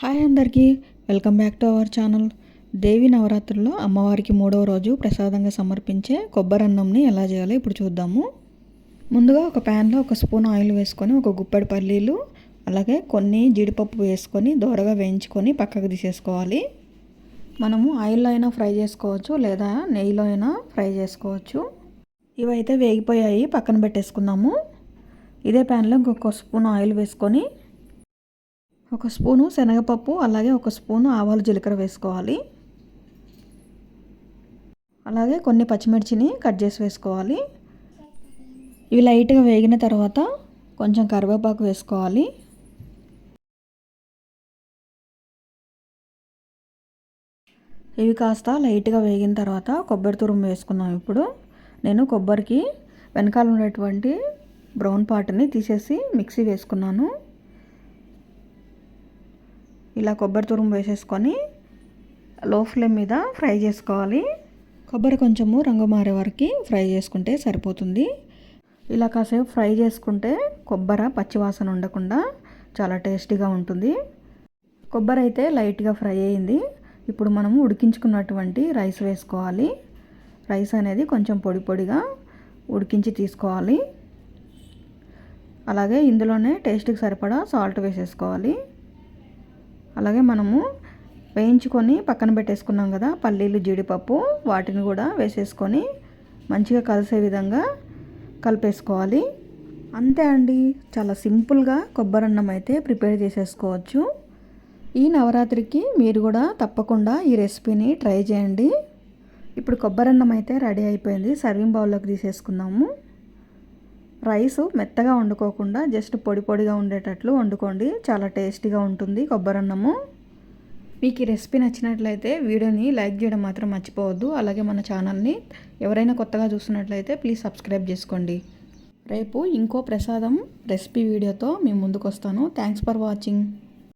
Hi అందరికీ welcome back to our channel. Devi నవరాత్రుల్లో అమ్మవారికి మూడవ రోజు ప్రసాదంగా సమర్పించే కొబ్బరి అన్నంని ఎలా చేయాలో ఇప్పుడు చూద్దాము. ముందుగా ఒక ప్యాన్లో ఒక స్పూన్ ఆయిల్ వేసుకొని ఒక గుప్పెడు పల్లీలు అలాగే కొన్ని జీడిపప్పు వేసుకొని దోరగా వేయించుకొని పక్కకు తీసేసుకోవాలి. మనము ఆయిల్లో అయినా ఫ్రై చేసుకోవచ్చు లేదా నెయ్యిలో అయినా ఫ్రై చేసుకోవచ్చు. ఇవైతే వేగిపోయాయి పక్కన పెట్టేసుకుందాము. ఇదే ప్యాన్లో ఇంకొక స్పూన్ ఆయిల్ వేసుకొని ఒక స్పూను శనగపప్పు అలాగే ఒక స్పూను ఆవాలు జీలకర్ర వేసుకోవాలి. అలాగే కొన్ని పచ్చిమిర్చిని కట్ చేసి వేసుకోవాలి. ఇవి లైట్గా వేగిన తర్వాత కొంచెం కరివేపాకు వేసుకోవాలి. ఇవి కాస్త లైట్గా వేగిన తర్వాత కొబ్బరి తురుము వేసుకుందాం ఇప్పుడు. నేను కొబ్బరికి వెనకాల ఉన్నటువంటి బ్రౌన్ పార్ట్ని తీసేసి మిక్సీ వేసుకున్నాను. ఇలా కొబ్బరి తురుము వేసేసుకొని లో ఫ్లేమ్ మీద ఫ్రై చేసుకోవాలి. కొబ్బరి కొంచెము రంగు మారే వరకు ఫ్రై చేసుకుంటే సరిపోతుంది. ఇలా కాసేపు ఫ్రై చేసుకుంటే కొబ్బరి పచ్చివాసన ఉండకుండా చాలా టేస్టీగా ఉంటుంది. కొబ్బరి అయితే లైట్గా ఫ్రై అయింది. ఇప్పుడు మనము ఉడికించుకున్నటువంటి రైస్ వేసుకోవాలి. రైస్ అనేది కొంచెం పొడి పొడిగా ఉడికించి తీసుకోవాలి. అలాగే ఇందులోనే టేస్ట్కి సరిపడా సాల్ట్ వేసేసుకోవాలి. అలాగే మనము వేయించుకొని పక్కన పెట్టేసుకున్నాం కదా పల్లీలు జీడిపప్పు వాటిని కూడా వేసేసుకొని మంచిగా కలిసే విధంగా కలిపేసుకోవాలి. అంతే అండి. చాలా సింపుల్గా కొబ్బరి అన్నం అయితే ప్రిపేర్ చేసేసుకోవచ్చు. ఈ నవరాత్రికి మీరు కూడా తప్పకుండా ఈ రెసిపీని ట్రై చేయండి. ఇప్పుడు కొబ్బరి అన్నం అయితే రెడీ అయిపోయింది. సర్వింగ్ బౌల్లోకి తీసేసుకుందాము. రైస్ మెత్తగా వండుకోకుండా జస్ట్ పొడి పొడిగా ఉండేటట్లు వండుకోండి. చాలా టేస్టీగా ఉంటుంది కొబ్బరి అన్నము మీకు ఈ రెసిపీ నచ్చినట్లయితే వీడియోని లైక్ చేయడం మాత్రం మర్చిపోవద్దు. అలాగే మన ఛానల్ని ఎవరైనా కొత్తగా చూస్తున్నట్లయితే ప్లీజ్ సబ్స్క్రైబ్ చేసుకోండి. రేపు ఇంకో ప్రసాదం రెసిపీ వీడియోతో మేము ముందుకు వస్తాను థ్యాంక్స్ ఫర్ వాచింగ్.